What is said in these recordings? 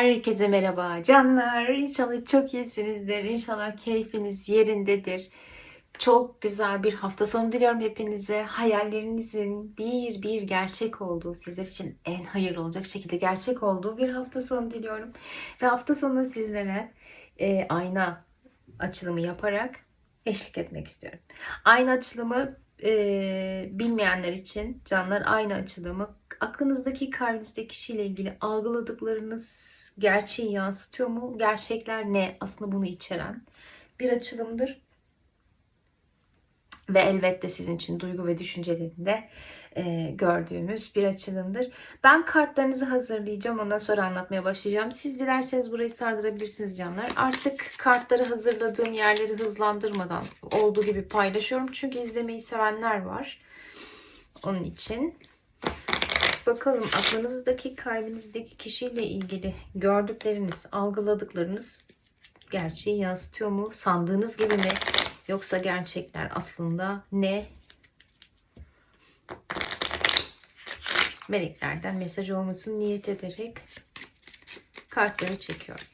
Herkese merhaba canlar. İnşallah çok iyisinizdir. İnşallah keyfiniz yerindedir. Çok güzel bir hafta sonu diliyorum hepinize. Hayallerinizin bir bir gerçek olduğu, sizler için en hayırlı olacak şekilde gerçek olduğu bir hafta sonu diliyorum. Ve hafta sonu sizlere e, ayna açılımı yaparak eşlik etmek istiyorum. Ayna açılımı e, bilmeyenler için canlar ayna açılımı aklınızdaki kalbinizdeki kişiyle ilgili algıladıklarınız gerçeği yansıtıyor mu? Gerçekler ne? Aslında bunu içeren bir açılımdır. Ve elbette sizin için duygu ve düşüncelerinde e, gördüğümüz bir açılımdır. Ben kartlarınızı hazırlayacağım. Ondan sonra anlatmaya başlayacağım. Siz dilerseniz burayı sardırabilirsiniz canlar. Artık kartları hazırladığım yerleri hızlandırmadan olduğu gibi paylaşıyorum. Çünkü izlemeyi sevenler var. Onun için. Bakalım aklınızdaki, kalbinizdeki kişiyle ilgili gördükleriniz, algıladıklarınız gerçeği yansıtıyor mu? Sandığınız gibi mi? Yoksa gerçekler aslında ne? Meleklerden mesaj olmasını niyet ederek kartları çekiyorum.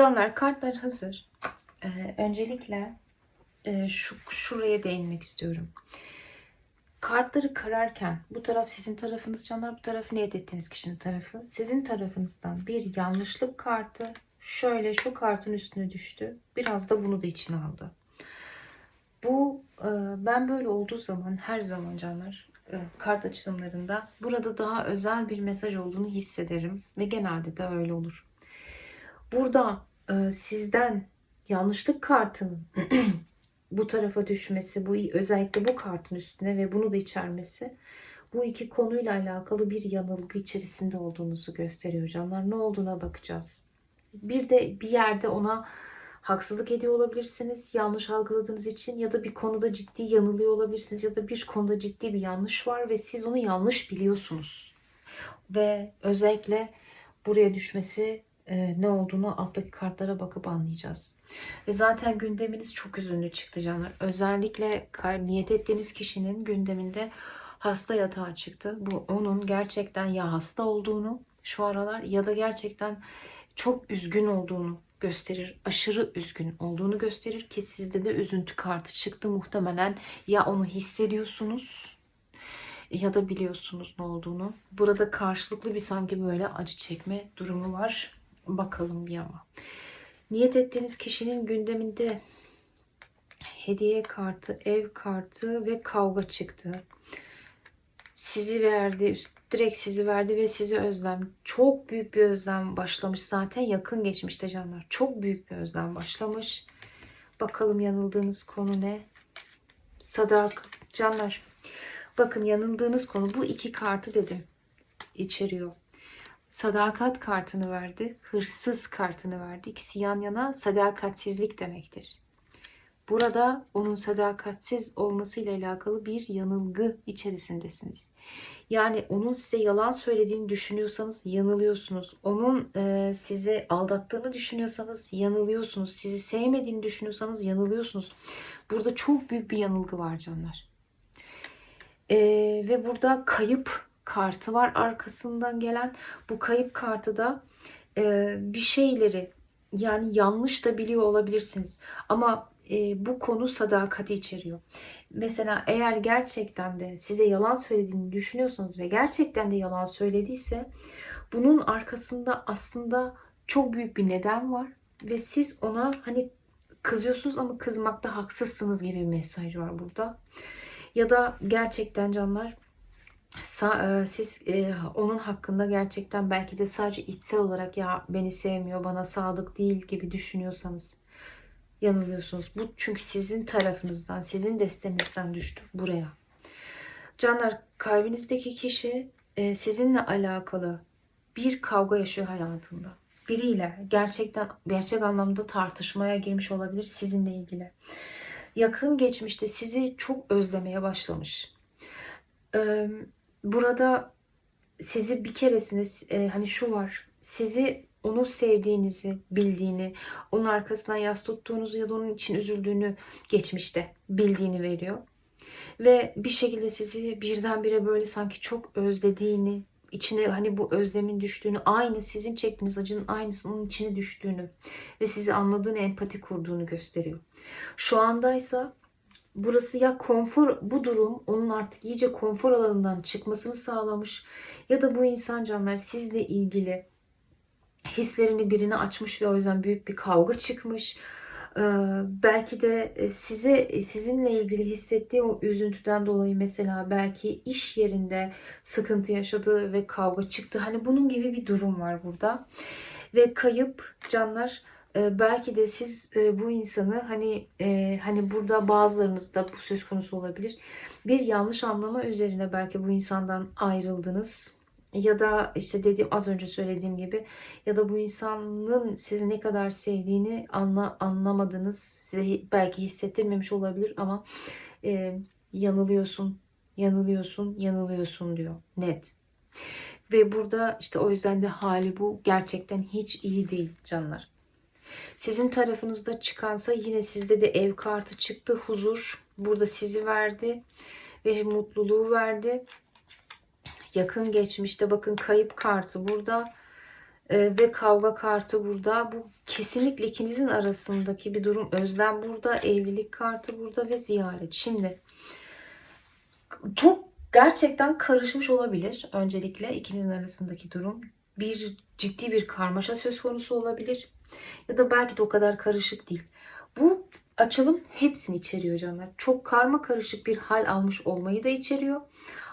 Canlar kartlar hazır. Ee, öncelikle e, şu şuraya değinmek istiyorum. Kartları kararken bu taraf sizin tarafınız canlar, bu taraf niyet ettiğiniz kişinin tarafı. Sizin tarafınızdan bir yanlışlık kartı şöyle şu kartın üstüne düştü. Biraz da bunu da içine aldı. Bu e, ben böyle olduğu zaman her zaman canlar e, kart açılımlarında burada daha özel bir mesaj olduğunu hissederim ve genelde de öyle olur. Burada e, sizden yanlışlık kartının bu tarafa düşmesi, bu özellikle bu kartın üstüne ve bunu da içermesi bu iki konuyla alakalı bir yanılgı içerisinde olduğunuzu gösteriyor canlar. Ne olduğuna bakacağız. Bir de bir yerde ona haksızlık ediyor olabilirsiniz yanlış algıladığınız için ya da bir konuda ciddi yanılıyor olabilirsiniz ya da bir konuda ciddi bir yanlış var ve siz onu yanlış biliyorsunuz. Ve özellikle buraya düşmesi e, ne olduğunu alttaki kartlara bakıp anlayacağız. Ve zaten gündeminiz çok üzünlü çıktı canlar. Özellikle niyet ettiğiniz kişinin gündeminde hasta yatağı çıktı. Bu onun gerçekten ya hasta olduğunu şu aralar ya da gerçekten çok üzgün olduğunu gösterir. Aşırı üzgün olduğunu gösterir ki sizde de üzüntü kartı çıktı. Muhtemelen ya onu hissediyorsunuz ya da biliyorsunuz ne olduğunu. Burada karşılıklı bir sanki böyle acı çekme durumu var. Bakalım bir ama. Niyet ettiğiniz kişinin gündeminde hediye kartı, ev kartı ve kavga çıktı. Sizi verdi, direkt sizi verdi ve sizi özlem. Çok büyük bir özlem başlamış zaten yakın geçmişte canlar. Çok büyük bir özlem başlamış. Bakalım yanıldığınız konu ne? Sadak canlar. Bakın yanıldığınız konu bu iki kartı dedim içeriyor. Sadakat kartını verdi, hırsız kartını verdi. İkisi yan yana sadakatsizlik demektir. Burada onun sadakatsiz olmasıyla alakalı bir yanılgı içerisindesiniz. Yani onun size yalan söylediğini düşünüyorsanız yanılıyorsunuz. Onun e, sizi aldattığını düşünüyorsanız yanılıyorsunuz. Sizi sevmediğini düşünüyorsanız yanılıyorsunuz. Burada çok büyük bir yanılgı var canlar. E, ve burada kayıp kartı var arkasından gelen. Bu kayıp kartı da e, bir şeyleri yani yanlış da biliyor olabilirsiniz. Ama e, bu konu sadakati içeriyor. Mesela eğer gerçekten de size yalan söylediğini düşünüyorsanız ve gerçekten de yalan söylediyse bunun arkasında aslında çok büyük bir neden var ve siz ona hani kızıyorsunuz ama kızmakta haksızsınız gibi bir mesaj var burada. Ya da gerçekten canlar siz onun hakkında gerçekten belki de sadece içsel olarak ya beni sevmiyor, bana sadık değil gibi düşünüyorsanız yanılıyorsunuz. Bu çünkü sizin tarafınızdan, sizin destenizden düştü buraya. Canlar kalbinizdeki kişi sizinle alakalı bir kavga yaşıyor hayatında. Biriyle gerçekten gerçek anlamda tartışmaya girmiş olabilir sizinle ilgili. Yakın geçmişte sizi çok özlemeye başlamış. Burada sizi bir keresinde hani şu var. Sizi onu sevdiğinizi, bildiğini, onun arkasından yas tuttuğunuzu ya da onun için üzüldüğünü geçmişte bildiğini veriyor. Ve bir şekilde sizi birdenbire böyle sanki çok özlediğini, içine hani bu özlemin düştüğünü, aynı sizin çektiğiniz acının aynısının içine düştüğünü ve sizi anladığını, empati kurduğunu gösteriyor. Şu andaysa burası ya konfor bu durum onun artık iyice konfor alanından çıkmasını sağlamış ya da bu insan canlar sizle ilgili hislerini birine açmış ve o yüzden büyük bir kavga çıkmış. Ee, belki de e, size e, sizinle ilgili hissettiği o üzüntüden dolayı mesela belki iş yerinde sıkıntı yaşadı ve kavga çıktı. Hani bunun gibi bir durum var burada. Ve kayıp canlar e, belki de siz bu insanı hani hani burada bazılarınızda bu söz konusu olabilir. Bir yanlış anlama üzerine belki bu insandan ayrıldınız ya da işte dediğim az önce söylediğim gibi ya da bu insanın sizi ne kadar sevdiğini anla, anlamadınız. Size belki hissettirmemiş olabilir ama e, yanılıyorsun, yanılıyorsun, yanılıyorsun diyor. Net. Ve burada işte o yüzden de hali bu gerçekten hiç iyi değil canlar. Sizin tarafınızda çıkansa yine sizde de ev kartı çıktı. Huzur burada sizi verdi ve mutluluğu verdi yakın geçmişte bakın kayıp kartı burada Ee, ve kavga kartı burada. Bu kesinlikle ikinizin arasındaki bir durum. Özlem burada, evlilik kartı burada ve ziyaret. Şimdi çok gerçekten karışmış olabilir. Öncelikle ikinizin arasındaki durum. Bir ciddi bir karmaşa söz konusu olabilir. Ya da belki de o kadar karışık değil. Bu açılım hepsini içeriyor canlar. Çok karma karışık bir hal almış olmayı da içeriyor.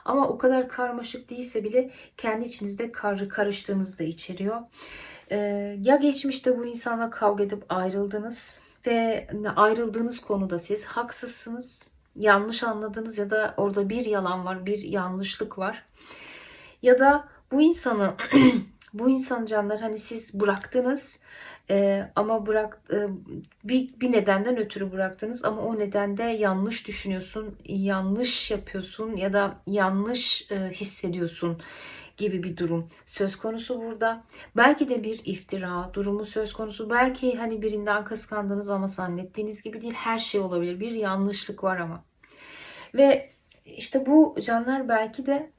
Ama o kadar karmaşık değilse bile kendi içinizde kar karıştığınızı da içeriyor. Ee, ya geçmişte bu insanla kavga edip ayrıldınız ve ayrıldığınız konuda siz haksızsınız, yanlış anladınız ya da orada bir yalan var, bir yanlışlık var. Ya da bu insanı bu insan canlar hani siz bıraktınız ee, ama bırak e, bir, bir nedenden ötürü bıraktınız ama o nedende yanlış düşünüyorsun, yanlış yapıyorsun ya da yanlış e, hissediyorsun gibi bir durum söz konusu burada. Belki de bir iftira durumu söz konusu. Belki hani birinden kıskandınız ama zannettiğiniz gibi değil. Her şey olabilir. Bir yanlışlık var ama. Ve işte bu canlar belki de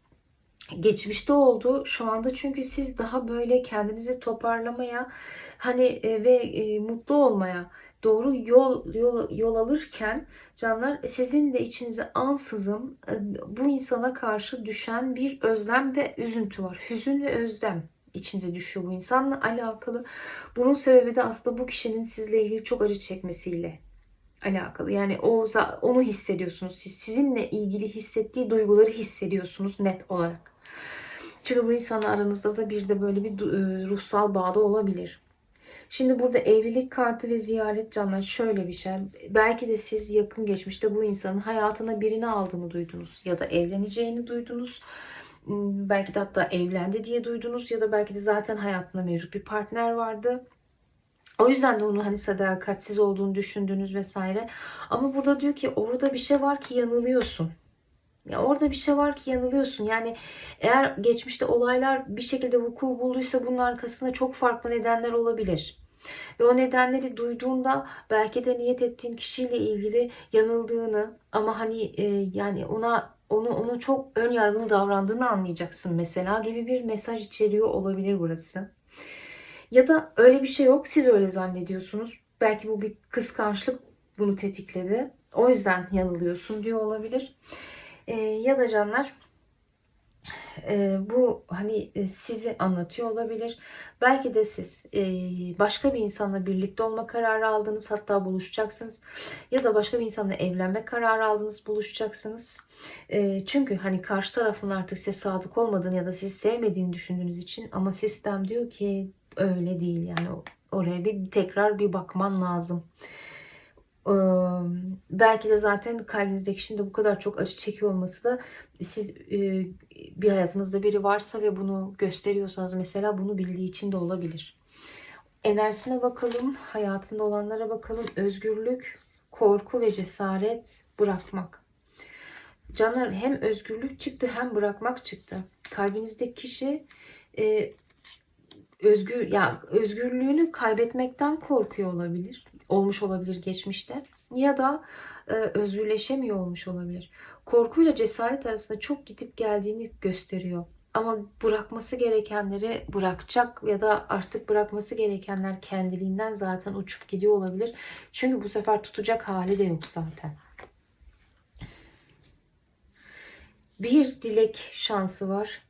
geçmişte oldu. Şu anda çünkü siz daha böyle kendinizi toparlamaya hani e, ve e, mutlu olmaya doğru yol yol yol alırken canlar sizin de içinize ansızın e, bu insana karşı düşen bir özlem ve üzüntü var. Hüzün ve özlem içinize düşüyor bu insanla alakalı. Bunun sebebi de aslında bu kişinin sizle ilgili çok acı çekmesiyle alakalı. Yani o onu hissediyorsunuz. Siz sizinle ilgili hissettiği duyguları hissediyorsunuz net olarak. Çünkü bu insanla aranızda da bir de böyle bir ruhsal bağda olabilir. Şimdi burada evlilik kartı ve ziyaret canlar şöyle bir şey. Belki de siz yakın geçmişte bu insanın hayatına birini aldığını duydunuz ya da evleneceğini duydunuz. Hmm, belki de hatta evlendi diye duydunuz ya da belki de zaten hayatında mevcut bir partner vardı. O yüzden de onu hani sadakatsiz olduğunu düşündünüz vesaire. Ama burada diyor ki orada bir şey var ki yanılıyorsun. Ya orada bir şey var ki yanılıyorsun. Yani eğer geçmişte olaylar bir şekilde vuku bulduysa bunun arkasında çok farklı nedenler olabilir. Ve o nedenleri duyduğunda belki de niyet ettiğin kişiyle ilgili yanıldığını ama hani e, yani ona onu onu çok ön yargılı davrandığını anlayacaksın mesela gibi bir mesaj içeriyor olabilir burası. Ya da öyle bir şey yok. Siz öyle zannediyorsunuz. Belki bu bir kıskançlık bunu tetikledi. O yüzden yanılıyorsun diyor olabilir. E, ya da canlar e, bu hani e, sizi anlatıyor olabilir. Belki de siz e, başka bir insanla birlikte olma kararı aldınız hatta buluşacaksınız. Ya da başka bir insanla evlenme kararı aldınız buluşacaksınız. E, çünkü hani karşı tarafın artık size sadık olmadığını ya da sizi sevmediğini düşündüğünüz için ama sistem diyor ki öyle değil yani oraya bir tekrar bir bakman lazım. Ee, belki de zaten kalbinizdeki kişinin de bu kadar çok acı çekiyor olması da siz e, bir hayatınızda biri varsa ve bunu gösteriyorsanız mesela bunu bildiği için de olabilir. Enerjisine bakalım, hayatında olanlara bakalım. Özgürlük, korku ve cesaret bırakmak. Canlar hem özgürlük çıktı hem bırakmak çıktı. Kalbinizdeki kişi e, özgür ya özgürlüğünü kaybetmekten korkuyor olabilir. Olmuş olabilir geçmişte ya da e, özgürleşemiyor olmuş olabilir. Korkuyla cesaret arasında çok gidip geldiğini gösteriyor. Ama bırakması gerekenleri bırakacak ya da artık bırakması gerekenler kendiliğinden zaten uçup gidiyor olabilir. Çünkü bu sefer tutacak hali de yok zaten. Bir dilek şansı var.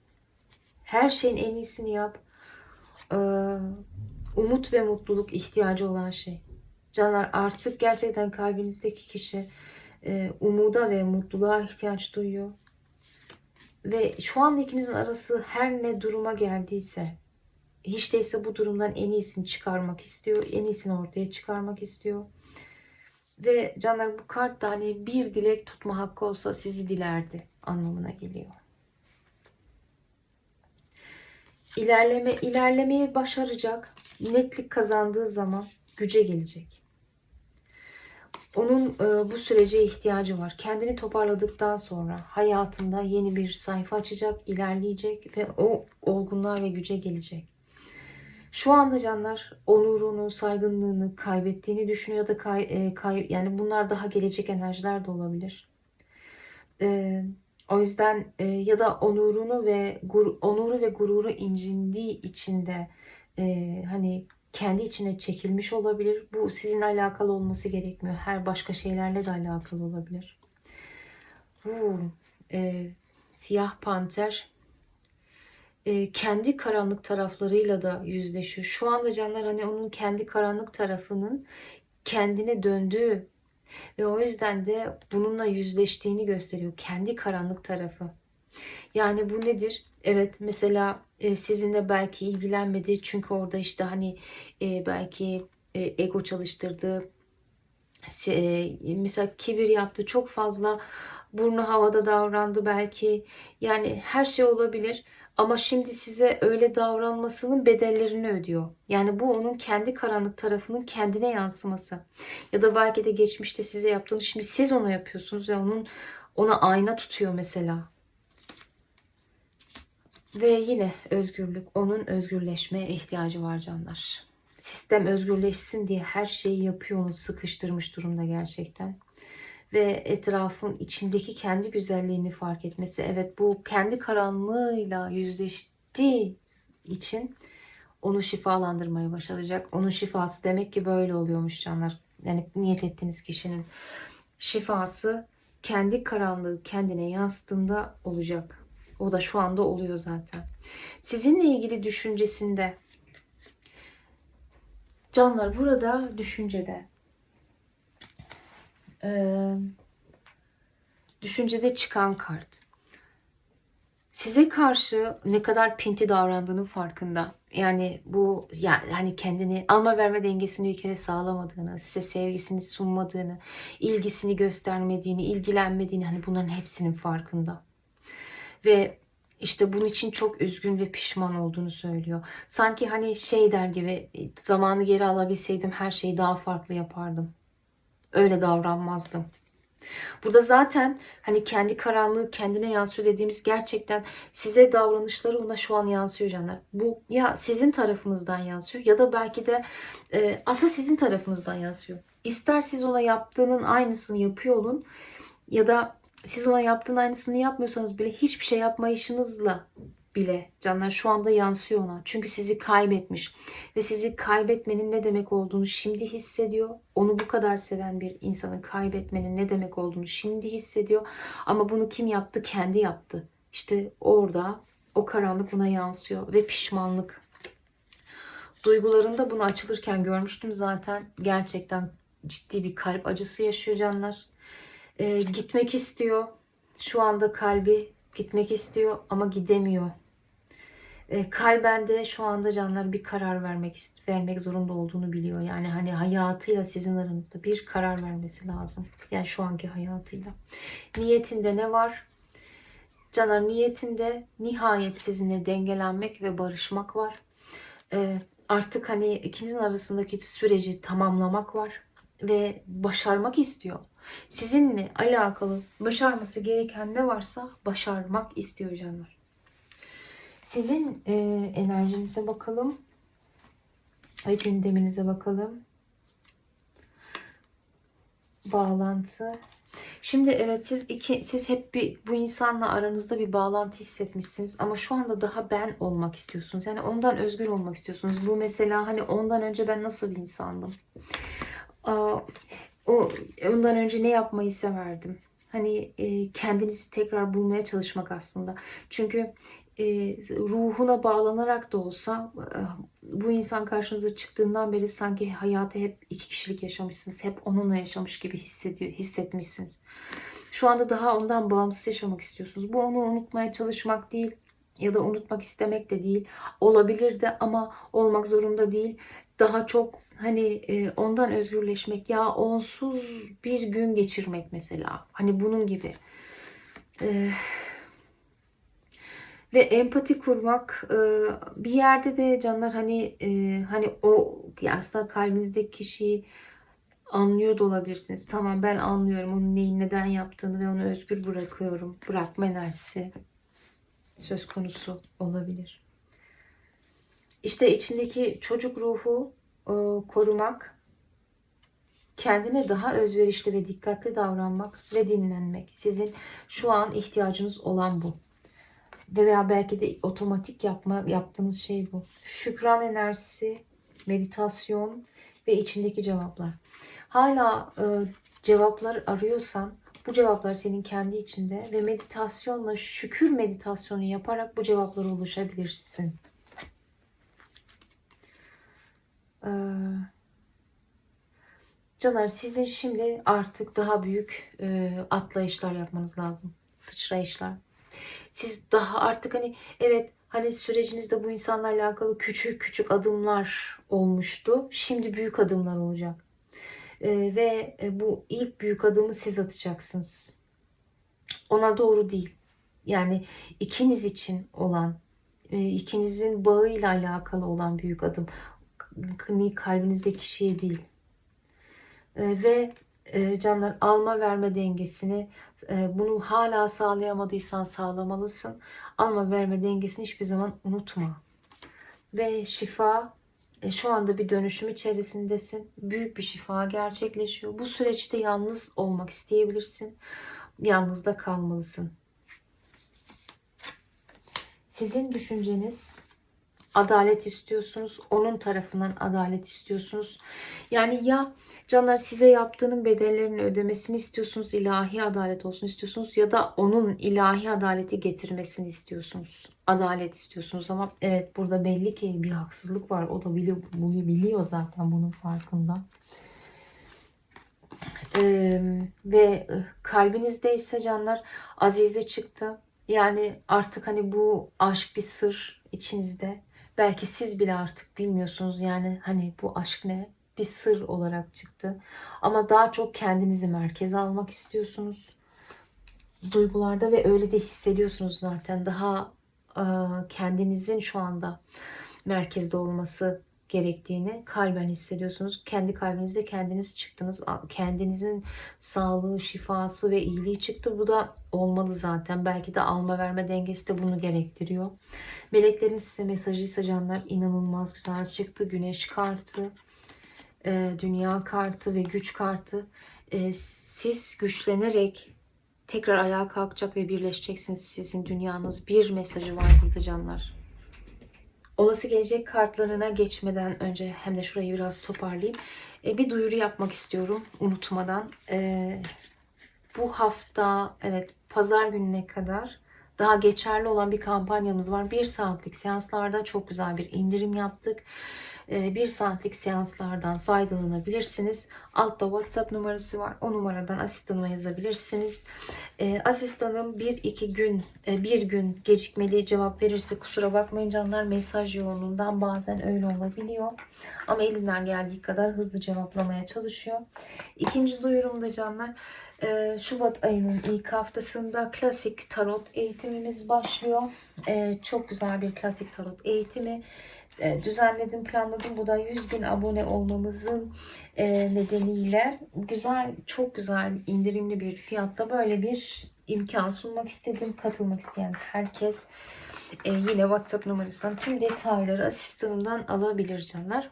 Her şeyin en iyisini yap umut ve mutluluk ihtiyacı olan şey. Canlar artık gerçekten kalbinizdeki kişi e, umuda ve mutluluğa ihtiyaç duyuyor. Ve şu anda ikinizin arası her ne duruma geldiyse hiç değilse bu durumdan en iyisini çıkarmak istiyor. En iyisini ortaya çıkarmak istiyor. Ve canlar bu kart da hani bir dilek tutma hakkı olsa sizi dilerdi anlamına geliyor. İlerleme ilerlemeyi başaracak. Netlik kazandığı zaman güce gelecek. Onun e, bu sürece ihtiyacı var. Kendini toparladıktan sonra hayatında yeni bir sayfa açacak, ilerleyecek ve o olgunluğa ve güce gelecek. Şu anda canlar onurunu, saygınlığını kaybettiğini düşünüyor da kay, e, kay, yani bunlar daha gelecek enerjiler de olabilir. E, o yüzden e, ya da onurunu ve gur, onuru ve gururu incindiği içinde e, hani kendi içine çekilmiş olabilir. Bu sizinle alakalı olması gerekmiyor. Her başka şeylerle de alakalı olabilir. Bu e, siyah panter e, kendi karanlık taraflarıyla da yüzleşiyor. Şu anda canlar hani onun kendi karanlık tarafının kendine döndüğü ve o yüzden de bununla yüzleştiğini gösteriyor. Kendi karanlık tarafı. Yani bu nedir? Evet mesela e, sizinle belki ilgilenmedi çünkü orada işte hani e, belki e, ego çalıştırdı. Mesela kibir yaptı. Çok fazla burnu havada davrandı belki. Yani her şey olabilir. Ama şimdi size öyle davranmasının bedellerini ödüyor. Yani bu onun kendi karanlık tarafının kendine yansıması. Ya da belki de geçmişte size yaptığını şimdi siz ona yapıyorsunuz ve onun ona ayna tutuyor mesela. Ve yine özgürlük. Onun özgürleşmeye ihtiyacı var canlar. Sistem özgürleşsin diye her şeyi yapıyor onu sıkıştırmış durumda gerçekten. Ve etrafın içindeki kendi güzelliğini fark etmesi. Evet bu kendi karanlığıyla yüzleştiği için onu şifalandırmayı başaracak. Onun şifası demek ki böyle oluyormuş canlar. Yani niyet ettiğiniz kişinin şifası kendi karanlığı kendine yansıtığında olacak. O da şu anda oluyor zaten. Sizinle ilgili düşüncesinde canlar burada düşüncede ee, düşüncede çıkan kart size karşı ne kadar pinti davrandığının farkında. Yani bu yani kendini alma verme dengesini bir kere sağlamadığını, size sevgisini sunmadığını, ilgisini göstermediğini, ilgilenmediğini hani bunların hepsinin farkında. Ve işte bunun için çok üzgün ve pişman olduğunu söylüyor. Sanki hani şey der gibi zamanı geri alabilseydim her şeyi daha farklı yapardım. Öyle davranmazdım. Burada zaten hani kendi karanlığı kendine yansıyor dediğimiz gerçekten size davranışları ona şu an yansıyor canlar. Bu ya sizin tarafınızdan yansıyor ya da belki de e, aslında sizin tarafınızdan yansıyor. İster siz ona yaptığının aynısını yapıyor olun ya da siz ona yaptığın aynısını yapmıyorsanız bile hiçbir şey yapmayışınızla bile canlar şu anda yansıyor ona. Çünkü sizi kaybetmiş ve sizi kaybetmenin ne demek olduğunu şimdi hissediyor. Onu bu kadar seven bir insanın kaybetmenin ne demek olduğunu şimdi hissediyor. Ama bunu kim yaptı? Kendi yaptı. İşte orada o karanlık buna yansıyor ve pişmanlık. Duygularında bunu açılırken görmüştüm zaten. Gerçekten ciddi bir kalp acısı yaşıyor canlar. Ee, gitmek istiyor. Şu anda kalbi gitmek istiyor ama gidemiyor. E, kalben de şu anda canlar bir karar vermek vermek zorunda olduğunu biliyor. Yani hani hayatıyla sizin aranızda bir karar vermesi lazım. Yani şu anki hayatıyla. Niyetinde ne var? Caner niyetinde nihayet sizinle dengelenmek ve barışmak var. E, artık hani ikinizin arasındaki süreci tamamlamak var ve başarmak istiyor. Sizinle alakalı başarması gereken ne varsa başarmak istiyor canlar. Sizin e, enerjinize bakalım. Ve gündeminize bakalım. Bağlantı. Şimdi evet siz iki siz hep bir bu insanla aranızda bir bağlantı hissetmişsiniz ama şu anda daha ben olmak istiyorsunuz. Yani ondan özgür olmak istiyorsunuz. Bu mesela hani ondan önce ben nasıl bir insandım? Aa, o ondan önce ne yapmayı severdim? Hani e, kendinizi tekrar bulmaya çalışmak aslında. Çünkü e, ruhuna bağlanarak da olsa e, bu insan karşınıza çıktığından beri sanki hayatı hep iki kişilik yaşamışsınız. Hep onunla yaşamış gibi hissediyor, hissetmişsiniz. Şu anda daha ondan bağımsız yaşamak istiyorsunuz. Bu onu unutmaya çalışmak değil ya da unutmak istemek de değil. Olabilir de ama olmak zorunda değil. Daha çok hani e, ondan özgürleşmek ya onsuz bir gün geçirmek mesela. Hani bunun gibi. Eee ve empati kurmak e, bir yerde de canlar hani e, hani o aslında kalbinizdeki kişiyi anlıyor da olabilirsiniz. Tamam ben anlıyorum onun neyi neden yaptığını ve onu özgür bırakıyorum. Bırakma enerjisi söz konusu olabilir. İşte içindeki çocuk ruhu e, korumak, kendine daha özverişli ve dikkatli davranmak ve dinlenmek. Sizin şu an ihtiyacınız olan bu. ve veya belki de otomatik yapma yaptığınız şey bu. Şükran enerjisi, meditasyon ve içindeki cevaplar. Hala e, cevaplar arıyorsan bu cevaplar senin kendi içinde ve meditasyonla şükür meditasyonu yaparak bu cevaplara ulaşabilirsin. Ee, Canlar sizin şimdi artık daha büyük e, atlayışlar yapmanız lazım. Sıçrayışlar. Siz daha artık hani evet hani sürecinizde bu insanlarla alakalı küçük küçük adımlar olmuştu. Şimdi büyük adımlar olacak. E, ve bu ilk büyük adımı siz atacaksınız. Ona doğru değil. Yani ikiniz için olan, e, ikinizin bağıyla alakalı olan büyük adım. Kalbinizdeki kişiye değil. E, ve e, canlar alma verme dengesini e, bunu hala sağlayamadıysan sağlamalısın. Alma verme dengesini hiçbir zaman unutma. Ve şifa e, şu anda bir dönüşüm içerisindesin. Büyük bir şifa gerçekleşiyor. Bu süreçte yalnız olmak isteyebilirsin. Yalnız da kalmalısın. Sizin düşünceniz adalet istiyorsunuz. Onun tarafından adalet istiyorsunuz. Yani ya Canlar size yaptığının bedellerini ödemesini istiyorsunuz. ilahi adalet olsun istiyorsunuz. Ya da onun ilahi adaleti getirmesini istiyorsunuz. Adalet istiyorsunuz ama evet burada belli ki bir haksızlık var. O da biliyor, bunu biliyor zaten bunun farkında. Ee, ve kalbinizde ise canlar Azize çıktı. Yani artık hani bu aşk bir sır içinizde. Belki siz bile artık bilmiyorsunuz yani hani bu aşk ne? bir sır olarak çıktı. Ama daha çok kendinizi merkeze almak istiyorsunuz. Duygularda ve öyle de hissediyorsunuz zaten. Daha e, kendinizin şu anda merkezde olması gerektiğini kalben hissediyorsunuz. Kendi kalbinizde kendiniz çıktınız. Kendinizin sağlığı, şifası ve iyiliği çıktı. Bu da olmalı zaten. Belki de alma verme dengesi de bunu gerektiriyor. Meleklerin size mesajıysa canlar inanılmaz güzel çıktı. Güneş kartı, e, dünya kartı ve güç kartı e, siz güçlenerek tekrar ayağa kalkacak ve birleşeceksiniz. Sizin dünyanız bir mesajı var burada canlar. Olası gelecek kartlarına geçmeden önce hem de şurayı biraz toparlayayım. E, bir duyuru yapmak istiyorum unutmadan. E, bu hafta evet pazar gününe kadar daha geçerli olan bir kampanyamız var. Bir saatlik seanslarda çok güzel bir indirim yaptık. Ee, bir saatlik seanslardan faydalanabilirsiniz. Altta WhatsApp numarası var. O numaradan asistanıma yazabilirsiniz. Ee, asistanım bir iki gün e, bir gün gecikmeli cevap verirse kusura bakmayın canlar mesaj yoğunluğundan bazen öyle olabiliyor. Ama elinden geldiği kadar hızlı cevaplamaya çalışıyor. İkinci duyurumda canlar e, Şubat ayının ilk haftasında klasik tarot eğitimimiz başlıyor. E, çok güzel bir klasik tarot eğitimi düzenledim, planladım. Bu da 100 bin abone olmamızın e, nedeniyle güzel, çok güzel indirimli bir fiyatta böyle bir imkan sunmak istedim. Katılmak isteyen herkes e, yine WhatsApp numarasından tüm detayları asistanımdan alabilir canlar.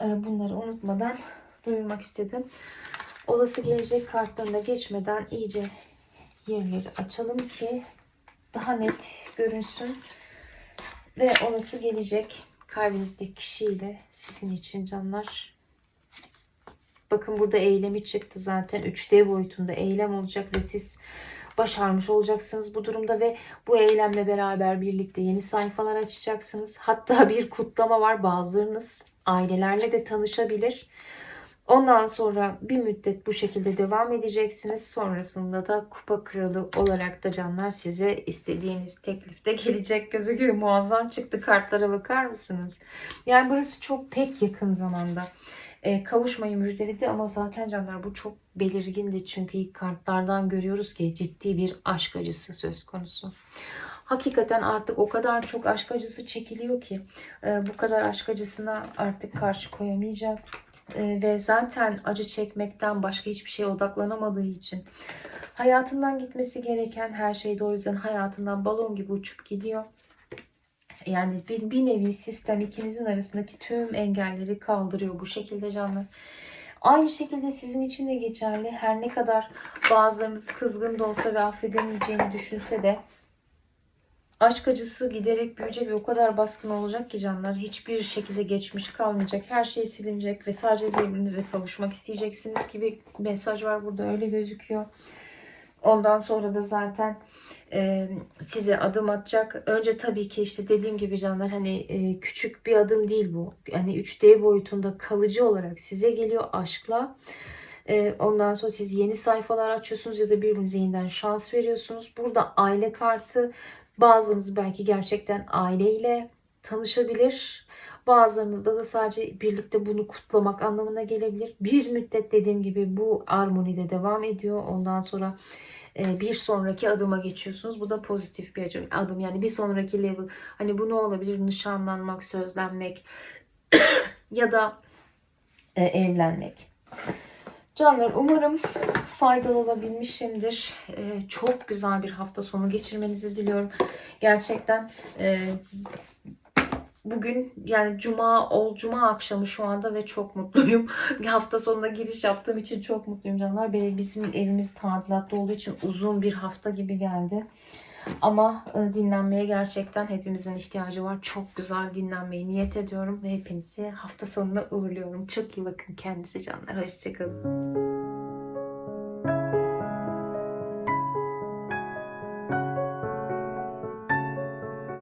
Bunları unutmadan duyurmak istedim. Olası gelecek kartlarına geçmeden iyice yerleri açalım ki daha net görünsün. Ve olası gelecek kalbinizdeki kişiyle sizin için canlar. Bakın burada eylemi çıktı zaten. 3D boyutunda eylem olacak ve siz başarmış olacaksınız bu durumda ve bu eylemle beraber birlikte yeni sayfalar açacaksınız. Hatta bir kutlama var bazılarınız ailelerle de tanışabilir. Ondan sonra bir müddet bu şekilde devam edeceksiniz. Sonrasında da kupa kralı olarak da canlar size istediğiniz teklifte gelecek gözüküyor. Muazzam çıktı kartlara bakar mısınız? Yani burası çok pek yakın zamanda. E, kavuşmayı müjdeledi ama zaten canlar bu çok belirgindi. Çünkü ilk kartlardan görüyoruz ki ciddi bir aşk acısı söz konusu. Hakikaten artık o kadar çok aşk acısı çekiliyor ki e, bu kadar aşk acısına artık karşı koyamayacak ee, ve zaten acı çekmekten başka hiçbir şeye odaklanamadığı için hayatından gitmesi gereken her şey de o yüzden hayatından balon gibi uçup gidiyor. Yani bir, bir nevi sistem ikinizin arasındaki tüm engelleri kaldırıyor bu şekilde canlar. Aynı şekilde sizin için de geçerli. Her ne kadar bazılarınız kızgın da olsa ve affedemeyeceğini düşünse de Aşk acısı giderek büyüyecek ve o kadar baskın olacak ki canlar. Hiçbir şekilde geçmiş kalmayacak. Her şey silinecek ve sadece birbirinize kavuşmak isteyeceksiniz gibi mesaj var burada öyle gözüküyor. Ondan sonra da zaten e, size adım atacak. Önce tabii ki işte dediğim gibi canlar hani e, küçük bir adım değil bu. Yani 3D boyutunda kalıcı olarak size geliyor aşkla. E, ondan sonra siz yeni sayfalar açıyorsunuz ya da birbirinize yeniden şans veriyorsunuz. Burada aile kartı bazınız belki gerçekten aileyle tanışabilir. Bazılarınızda da sadece birlikte bunu kutlamak anlamına gelebilir. Bir müddet dediğim gibi bu armonide devam ediyor. Ondan sonra e, bir sonraki adıma geçiyorsunuz. Bu da pozitif bir adım- adım. Yani bir sonraki level. Hani bu ne olabilir? Nişanlanmak, sözlenmek ya da e, evlenmek. Canlar umarım faydalı olabilmişimdir. E, çok güzel bir hafta sonu geçirmenizi diliyorum. Gerçekten e, bugün yani cuma ol cuma akşamı şu anda ve çok mutluyum. hafta sonuna giriş yaptığım için çok mutluyum canlar. Benim bizim evimiz tadilatta olduğu için uzun bir hafta gibi geldi. Ama e, dinlenmeye gerçekten hepimizin ihtiyacı var. Çok güzel dinlenmeyi niyet ediyorum ve hepinizi hafta sonuna uğurluyorum. Çok iyi bakın kendinize canlar. Hoşçakalın.